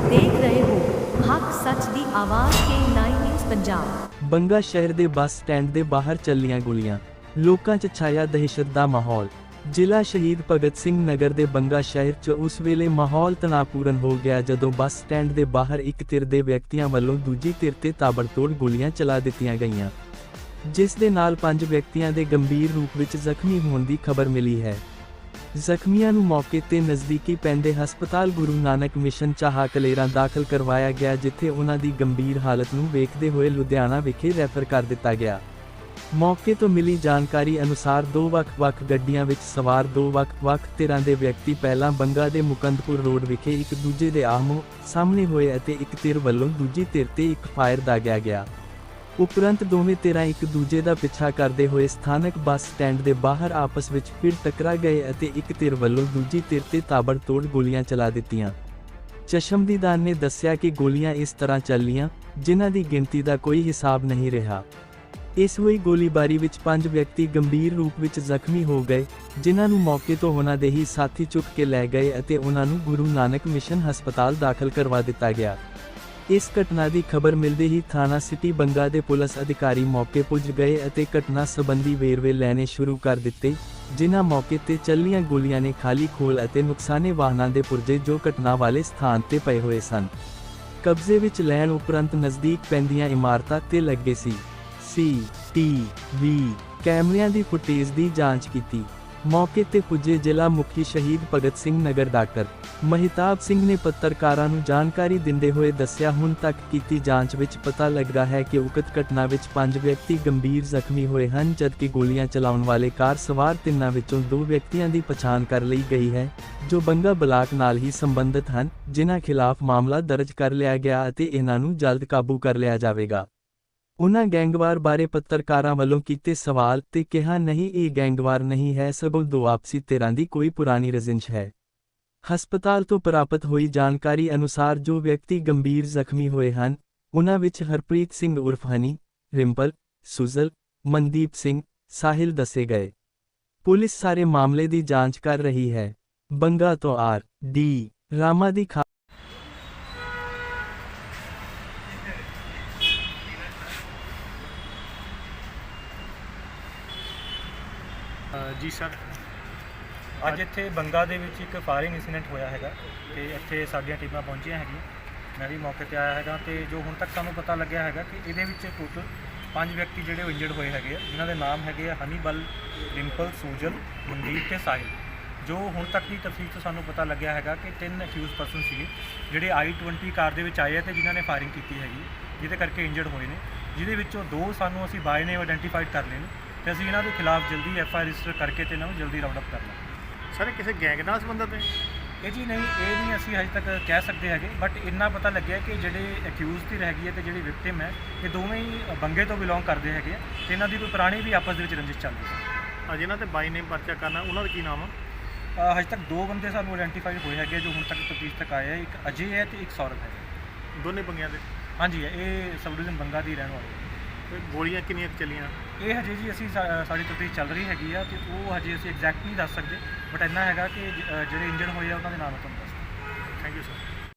ਤੁਸੀਂ ਦੇਖ ਰਹੇ ਹੋ ਹੱਕ ਸੱਚ ਦੀ ਆਵਾਜ਼ ਕੇ 9 ਨਿਊਜ਼ ਪੰਜਾਬ ਬੰਗਾ ਸ਼ਹਿਰ ਦੇ ਬੱਸ ਸਟੈਂਡ ਦੇ ਬਾਹਰ ਚੱਲੀਆਂ ਗੋਲੀਆਂ, ਲੋਕਾਂ 'ਚ ਛਾਇਆ ਦਹਿਸ਼ਤ ਦਾ ਮਾਹੌਲ। ਜ਼ਿਲ੍ਹਾ ਸ਼ਹੀਦ ਭਗਤ ਸਿੰਘ ਨਗਰ ਦੇ ਬੰਗਾ ਸ਼ਹਿਰ 'ਚ ਉਸ ਵੇਲੇ ਮਾਹੌਲ ਤਣਾਅਪੂਰਨ ਹੋ ਗਿਆ ਜਦੋਂ ਬੱਸ ਸਟੈਂਡ ਦੇ ਬਾਹਰ ਇੱਕ ਧਿਰ ਦੇ ਵਿਅਕਤੀਆਂ ਵੱਲੋਂ ਦੂਜੀ ਧਿਰ ਤੇ ਤਾਬੜਤੋੜ ਗੋਲੀਆਂ ਚਲਾ ਦਿੱਤੀਆਂ ਗਈਆਂ। ਜਿਸ ਦੇ ਨਾਲ ਪੰਜ ਵਿਅਕਤੀਆਂ ਦੇ ਗੰਭੀਰ ਰੂਪ ਵਿੱਚ ਜ਼ਖਮੀ ਹੋਣ ਦੀ ਖਬਰ ਮਿਲੀ ਹੈ। ਜ਼ਖਮੀਆਂ ਨੂੰ ਮੌਕੇ ਤੇ ਨਜ਼ਦੀਕੀ ਪੈਂਦੇ ਹਸਪਤਾਲ ਗੁਰੂ ਨਾਨਕ ਮਿਸ਼ਨ ਚਾਹਾ ਕਲੇਰਾਂ ਦਾਖਲ ਕਰਵਾਇਆ ਗਿਆ, ਜਿੱਥੇ ਉਹਨਾਂ ਦੀ ਗੰਭੀਰ ਹਾਲਤ ਨੂੰ ਵੇਖਦੇ ਹੋਏ ਲੁਧਿਆਣਾ ਵਿਖੇ ਰੈਫਰ ਕਰ ਦਿੱਤਾ ਗਿਆ। ਮੌਕੇ ਤੋਂ ਮਿਲੀ ਜਾਣਕਾਰੀ ਅਨੁਸਾਰ ਦੋ ਵੱਖ-ਵੱਖ ਗੱਡੀਆਂ ਵਿੱਚ ਸਵਾਰ ਦੋ ਵੱਖ-ਵੱਖ ਧਿਰਾਂ ਦੇ ਵਿਅਕਤੀ ਪਹਿਲਾਂ ਬੰਗਾ ਦੇ ਮੁਕੰਦਪੁਰ ਰੋਡ ਵਿਖੇ ਇੱਕ ਦੂਜੇ ਦੇ ਆਹਮੋ ਸਾਹਮਣੇ ਹੋਏ ਅਤੇ ਇੱਕ ਧਿਰ ਵੱਲੋਂ ਦੂਜੀ ਧਿਰ ਤੇ ਇੱਕ ਫਾਇਰ ਦਾਗਿਆ ਗਿਆ। ਉਪਰੰਤ ਦੋਵੇਂ ਧਿਰਾਂ ਇੱਕ ਦੂਜੇ ਦਾ ਪਿੱਛਾ ਕਰਦੇ ਹੋਏ ਸਥਾਨਕ ਬੱਸ ਸਟੈਂਡ ਦੇ ਬਾਹਰ ਆਪਸ ਵਿੱਚ ਫਿਰ ਟਕਰਾ ਗਏ ਅਤੇ ਇੱਕ ਧਿਰ ਵੱਲੋਂ ਦੂਜੀ ਧਿਰ ਤੇ ਤਾਬੜਤੋੜ ਗੋਲੀਆਂ ਚਲਾ ਦਿੱਤੀਆਂ। ਚਸ਼ਮਦੀਦਾਨ ਨੇ ਦੱਸਿਆ ਕਿ ਗੋਲੀਆਂ ਇਸ ਤਰ੍ਹਾਂ ਚੱਲੀਆਂ, ਜਿਨ੍ਹਾਂ ਦੀ ਗਿਣਤੀ ਦਾ ਕੋਈ ਹਿਸਾਬ ਨਹੀਂ ਰਿਹਾ। ਇਸ ਹੋਈ ਗੋਲੀਬਾਰੀ ਵਿੱਚ ਪੰਜ ਵਿਅਕਤੀ ਗੰਭੀਰ ਰੂਪ ਵਿੱਚ ਜ਼ਖਮੀ ਹੋ ਗਏ, ਜਿਨ੍ਹਾਂ ਨੂੰ ਮੌਕੇ ਤੋਂ ਉਹਨਾਂ ਦੇ ਹੀ ਸਾਥੀ ਚੁੱਕ ਕੇ ਲੈ ਗਏ ਅਤੇ ਉਹਨਾਂ ਨੂੰ ਗੁਰੂ ਨਾਨਕ ਮਿਸ਼ਨ ਹਸਪਤਾਲ ਦਾਖਲ ਕਰਵਾ ਦਿੱਤਾ ਗਿਆ। ਇਸ ਘਟਨਾ ਦੀ ਖਬਰ ਮਿਲਦੇ ਹੀ ਥਾਣਾ ਸਿਟੀ ਬੰਗਾ ਦੇ ਪੁਲਿਸ ਅਧਿਕਾਰੀ ਮੌਕੇ ਪੁੱਜ ਗਏ ਅਤੇ ਘਟਨਾ ਸੰਬੰਧੀ ਵੇਰਵੇ ਲੈਣੇ ਸ਼ੁਰੂ ਕਰ ਦਿੱਤੇ, ਜਿਨ੍ਹਾਂ ਮੌਕੇ ਤੇ ਚੱਲੀਆਂ ਗੋਲੀਆਂ ਨੇ ਖਾਲੀ ਖੋਲ ਅਤੇ ਨੁਕਸਾਨੇ ਵਾਹਨਾਂ ਦੇ ਪੁਰਜੇ ਜੋ ਘਟਨਾ ਵਾਲੇ ਸਥਾਨ ਤੇ ਪਏ ਹੋਏ ਸਨ। ਕਬਜ਼ੇ ਵਿੱਚ ਲੈਣ ਉਪਰੰਤ ਨਜ਼ਦੀਕ ਪੈਂਦੀਆਂ ਇਮਾਰਤਾਂ ਤੇ ਲੱਗੇ ਸੀ। ਸੀ, ਟੀ, ਵੀ ਕੈਮਰਿਆਂ ਦੀ ਫੁਟੇਜ ਦੀ ਜਾਂਚ ਕੀਤੀ। ਮੌਕੇ ਤੇ ਪੁੱਜੇ ਜ਼ਿਲ੍ਹਾ ਮੁਖੀ ਸ਼ਹੀਦ ਭਗਤ ਸਿੰਘ ਨਗਰ ਡਾਕਟਰ ਮਹਿਤਾਬ ਸਿੰਘ ਨੇ ਪੱਤਰਕਾਰਾਂ ਨੂੰ ਜਾਣਕਾਰੀ ਦਿੰਦੇ ਹੋਏ ਦੱਸਿਆ, ਹੁਣ ਤੱਕ ਕੀਤੀ ਜਾਂਚ ਵਿੱਚ ਪਤਾ ਲੱਗਾ ਹੈ ਕਿ ਉਕਤ ਘਟਨਾ ਵਿੱਚ ਪੰਜ ਵਿਅਕਤੀ ਗੰਭੀਰ ਜ਼ਖਮੀ ਹੋਏ ਹਨ, ਜਦਕਿ ਗੋਲੀਆਂ ਚਲਾਉਣ ਵਾਲੇ ਕਾਰ ਸਵਾਰ ਤਿੰਨਾਂ ਵਿੱਚੋਂ ਦੋ ਵਿਅਕਤੀਆਂ ਦੀ ਪਛਾਣ ਕਰ ਲਈ ਗਈ ਹੈ, ਜੋ ਬੰਗਾ ਬਲਾਕ ਨਾਲ ਹੀ ਸੰਬੰਧਿਤ ਹਨ, ਜਿਨ੍ਹਾਂ ਖਿਲਾਫ ਮਾਮਲਾ ਦਰਜ ਕਰ ਲਿਆ ਗਿਆ ਅਤੇ ਇਹਨਾਂ ਨੂੰ ਜਲਦ ਕਾਬੂ ਕਰ ਲਿਆ ਜਾਵੇਗਾ। ਉਨ੍ਹਾਂ ਗੈਂਗਵਾਰ ਬਾਰੇ ਪੱਤਰਕਾਰਾਂ ਵੱਲੋਂ ਕੀਤੇ ਸਵਾਲ ਤੇ ਕਿਹਾ, ਨਹੀਂ, ਇਹ ਗੈਂਗਵਾਰ ਨਹੀਂ ਹੈ, ਸਗੋਂ ਦੋ ਆਪਸੀ ਧਿਰਾਂ ਦੀ ਕੋਈ ਪੁਰਾਣੀ ਰਜਿੰਸ਼ ਹੈ। ਹਸਪਤਾਲ ਤੋਂ ਪ੍ਰਾਪਤ ਹੋਈ ਜਾਣਕਾਰੀ ਅਨੁਸਾਰ ਜੋ ਵਿਅਕਤੀ ਗੰਭੀਰ ਜ਼ਖਮੀ ਹੋਏ ਹਨ, ਉਨ੍ਹਾਂ ਵਿੱਚ ਹਰਪ੍ਰੀਤ ਸਿੰਘ ਉਰਫ ਹਨੀ, ਰਿੰਪਲ, ਸੁਜ਼ਲ, ਮਨਦੀਪ ਸਿੰਘ, ਸਾਹਿਲ ਦੱਸੇ ਗਏ। ਪੁਲਿਸ ਸਾਰੇ ਮਾਮਲੇ ਦੀ ਜਾਂਚ ਕਰ ਰਹੀ ਹੈ। ਬੰਗਾ ਤੋਂ ਆਰ. ਡੀ. ਰਾਮਾ ਦੀ ਜੀ ਸਰ। ਅੱਜ ਇੱਥੇ ਬੰਗਾ ਦੇ ਵਿੱਚ ਇੱਕ ਫਾਇਰਿੰਗ ਇਨਸੀਡੈਂਟ ਹੋਇਆ ਹੈਗਾ ਤੇ ਇੱਥੇ ਸਾਡੀਆਂ ਟੀਮਾਂ ਪਹੁੰਚੀਆਂ ਹੈਗੀਆਂ। ਮੈਂ ਵੀ ਮੌਕੇ ਤੇ ਆਇਆ ਹੈਗਾ ਤੇ ਜੋ ਹੁਣ ਤੱਕ ਸਾਨੂੰ ਪਤਾ ਲੱਗਿਆ ਹੈਗਾ ਕਿ ਇਹਦੇ ਵਿੱਚ ਟੋਟਲ ਪੰਜ ਵਿਅਕਤੀ ਜਿਹੜੇ ਇੰਜਰਡ ਹੋਏ ਹੈਗੇ ਆ, ਜਿਨ੍ਹਾਂ ਦੇ ਨਾਮ ਹੈਗੇ ਆ ਹਨੀਬਲ ਡਿੰਪਲ ਸੂਜਨ ਮਨਦੀਪ ਤੇ ਸਾਹਿਲ। ਜੋ ਹੁਣ ਤੱਕ ਦੀ ਤਫਸੀਲ ਤੋਂ ਸਾਨੂੰ ਪਤਾ ਲੱਗਿਆ ਹੈਗਾ ਕਿ ਤਿੰਨ ਅਕਿਊਜ਼ ਪਰਸਨ ਸੀਗੇ, ਜਿਹੜੇ i20 ਕਾਰ ਦੇ ਵਿੱਚ ਆਏ ਆ ਤੇ ਜਿਨ੍ਹਾਂ ਨੇ ਫਾਇਰਿੰਗ ਕੀਤੀ ਹੈਗੀ, ਜਿਹਦੇ ਕਰਕੇ ਇੰਜਰਡ ਹੋਏ ਨੇ। ਜਿਹਦੇ ਵਿੱਚੋਂ ਦੋ ਸਾਨੂੰ ਅਸੀਂ ਬਾਏ ਨੇ ਆਇਡੈਂਟੀਫਾਈਡ ਕਰ ਲਏ ਨੇ। ਤੇ ਅਸੀਂ ਇਹਨਾਂ ਦੇ ਖਿਲਾਫ ਜਲਦੀ ਐਫ ਆਈ ਰਜਿਸਟਰ ਕਰਕੇ ਤੇ ਇਹਨਾਂ ਨੂੰ ਜਲਦੀ ਰਾਉਂਡ ਅਪ ਕਰਨਾ ਸਰ ਕਿਸੇ ਗੈਂਗ ਨਾਲ ਸੰਬੰਧਿਤ ਹੈ? ਇਹ ਜੀ ਨਹੀਂ ਇਹ ਨਹੀਂ ਅਸੀਂ ਹਜੇ ਤੱਕ ਕਹਿ ਸਕਦੇ ਹੈਗੇ ਬਟ ਇੰਨਾ ਪਤਾ ਲੱਗਿਆ ਕਿ ਜਿਹੜੇ ਅਕਿਊਜ਼ ਦੀ ਹੈਗੀ ਹੈ ਤੇ ਜਿਹੜੀ ਵਿਕਟਿਮ ਹੈ ਇਹ ਦੋਵੇਂ ਹੀ ਬੰਗੇ ਤੋਂ ਬਿਲੋਂਗ ਕਰਦੇ ਹੈਗੇ ਆ ਤੇ ਇਹਨਾਂ ਦੀ ਕੋਈ ਪੁਰਾਣੀ ਵੀ ਆਪਸ ਦੇ ਵਿੱਚ ਰੰਜਿਸ਼ ਚੱਲਦੀ ਸੀ ਆ ਜਿਨ੍ਹਾਂ ਤੇ ਬਾਈ ਨੇਮ ਪਰਚਾ ਕਰਨਾ ਉਹਨਾਂ ਦਾ ਕੀ ਨਾਮ ਆ? ਅ, ਹਜੇ ਤੱਕ ਦੋ ਬੰਦੇ ਸਾਨੂੰ ਆਇਡੈਂਟੀਫਾਈ ਹੋਏ ਹੈਗੇ ਆ ਜੋ ਹੁਣ ਤੱਕ ਤਫਤੀਸ਼ ਤੱਕ ਆਏ ਆ ਇੱਕ ਅਜੇ ਹੈ ਤੇ ਇੱਕ ਸੌਰਵ ਹੈ। ਦੋਨੇ ਬੰਗਿਆਂ ਦੇ? ਹਾਂਜੀ ਇਹ ਸਬ ਡਿਵੀਜ਼ਨ ਬੰਗਾ ਦੀ ਰਹਿਣ ਵਾਲੇ। ਤੇ ਗੋਲੀਆਂ ਕਿੰਨੀਆਂ ਕੁ ਚੱਲੀਆਂ? ਇਹ ਹਜੇ ਜੀ ਅਸੀਂ ਸਾ- ਸਾਡੀ ਤਫਤੀਸ਼ ਚੱਲ ਰਹੀ ਹੈਗੀ ਆ ਤੇ ਉਹ ਹਜੇ ਅਸੀਂ ਐਗਜ਼ੈਕਟ ਨਹੀਂ ਦੱਸ ਸਕਦੇ ਬਟ ਇੰਨਾ ਹੈਗਾ ਕਿ ਜ- ਅ, ਜਿਹੜੇ ਇੰਜਰਡ ਹੋਏ ਆ ਉਹਨਾਂ ਦੇ ਨਾਮ ਤੁਹਾਨੂੰ ਦੱਸ ਥੈਂਕ ਯੂ ਸਰ